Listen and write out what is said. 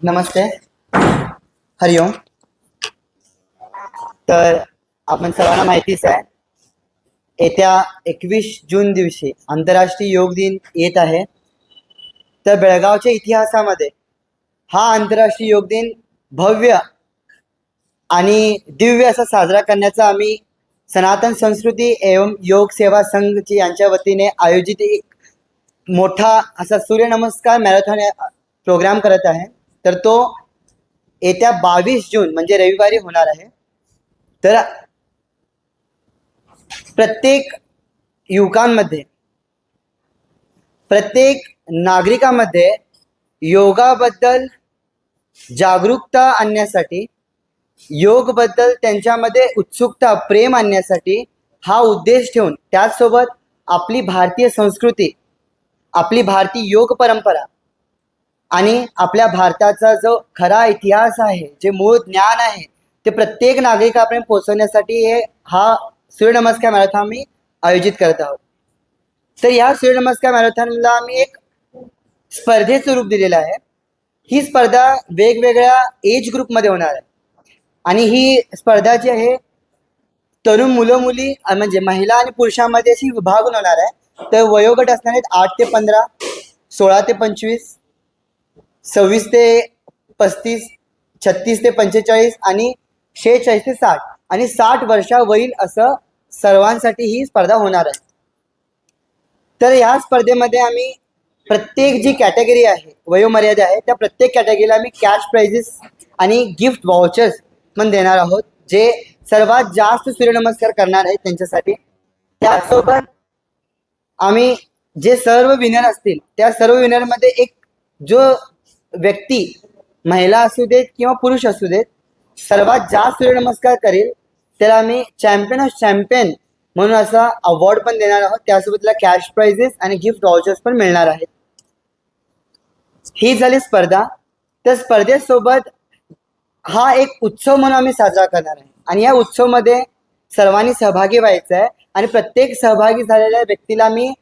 नमस्ते. हरिओम तर आपण सर्वांना माहितीच आहे येत्या एकवीस जून दिवशी आंतरराष्ट्रीय योग दिन येत आहे. तर बेळगावच्या इतिहासामध्ये हा आंतरराष्ट्रीय योग दिन भव्य आणि दिव्य असा साजरा करण्याचा आम्ही सनातन संस्कृती एवं योग सेवा संघची यांच्या वतीने आयोजित एक मोठा असा सूर्यनमस्कार मॅरेथॉन प्रोग्राम करत आहे. तर तो येत्या बावीस जून म्हणजे रविवारी होणार आहे. तर प्रत्येक युवकांमध्ये प्रत्येक नागरिकामध्ये योगाबद्दल जागरूकता आणण्यासाठी योगबद्दल त्यांच्यामध्ये उत्सुकता प्रेम आणण्यासाठी हा उद्देश ठेवून त्याचसोबत आपली भारतीय संस्कृती आपली भारतीय योग परंपरा आणि आपल्या भारताचा जो खरा इतिहास आहे जे मूळ ज्ञान आहे ते प्रत्येक नागरिकापर्यंत पोहोचवण्यासाठी हे हा सूर्यनमस्कार मॅरेथॉन आम्ही आयोजित करत आहोत. तर या सूर्यनमस्कार मॅरेथॉनला आम्ही एक स्पर्धेचं रूप दिलेलं आहे. ही स्पर्धा वेगवेगळ्या एज ग्रुपमध्ये होणार आहे. आणि ही स्पर्धा जी आहे तरुण मुलं मुली म्हणजे महिला आणि पुरुषांमध्ये अशी विभागून होणार आहे. तर वयोगट असणार आहेत आठ ते पंधरा सोळा ते पंचवीस सव्वीस ते पस्तीस छत्तीस ते पंचेचाळीस आणि शेहेचाळीस ते साठ. आणि साठ वर्षावरील असं सर्वांसाठी ही स्पर्धा होणार आहे. तर ह्या स्पर्धेमध्ये आम्ही प्रत्येक जी कॅटेगरी आहे वयोमर्यादा आहे त्या प्रत्येक कॅटेगरीला आम्ही कॅश प्राइजेस आणि गिफ्ट व्हाउचर्स पण देणार आहोत जे सर्वात जास्त सूर्यनमस्कार करणार आहेत त्यांच्यासाठी. त्यासोबत आम्ही जे सर्व विनर असतील त्या सर्व विनरमध्ये एक जो व्यक्ती महिला असू देत किंवा पुरुष असू देत सर्वात जास्त सूर्यनमस्कार करेल त्याला आम्ही चॅम्पियन ऑफ चॅम्पियन म्हणून असा अवॉर्ड पण देणार आहोत. त्यासोबत त्याला कॅश प्राइजेस आणि गिफ्ट वाउचर्स पण मिळणार आहेत. ही झाली स्पर्धा. त्या स्पर्धेसोबत हा एक उत्सव म्हणून आम्ही साजरा करणार आहे. आणि या उत्सवमध्ये सर्वांनी सहभागी व्हायचं आहे आणि प्रत्येक सहभागी झालेल्या व्यक्तीला मी